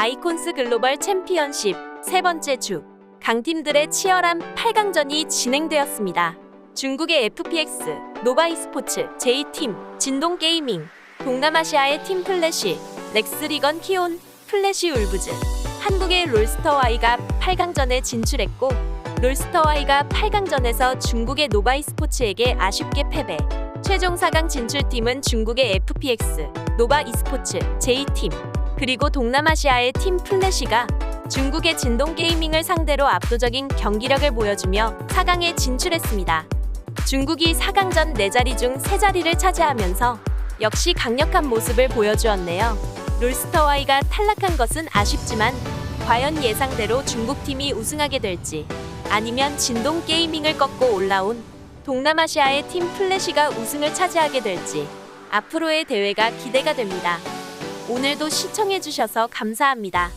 아이콘스 글로벌 챔피언십 세 번째 주 강팀들의 치열한 8강전이 진행되었습니다. 중국의 FPX, 노바이스포츠, J팀, 진동게이밍, 동남아시아의 팀플래시, 렉스리건 키온, 플래시 울브즈, 한국의 롤스터와이가 8강전에 진출했고 롤스터와이가 8강전에서 중국의 노바이스포츠에게 아쉽게 패배. 최종 4강 진출팀은 중국의 FPX, 노바 e스포츠, J팀, 그리고 동남아시아의 팀 플래시가 중국의 진동 게이밍을 상대로 압도적인 경기력을 보여주며 4강에 진출했습니다. 중국이 4강 전 4자리 중 3자리를 차지하면서 역시 강력한 모습을 보여주었네요. 롤스터와이가 탈락한 것은 아쉽지만 과연 예상대로 중국팀이 우승하게 될지 아니면 진동 게이밍을 꺾고 올라온 동남아시아의 팀 플래시가 우승을 차지하게 될지 앞으로의 대회가 기대가 됩니다. 오늘도 시청해주셔서 감사합니다.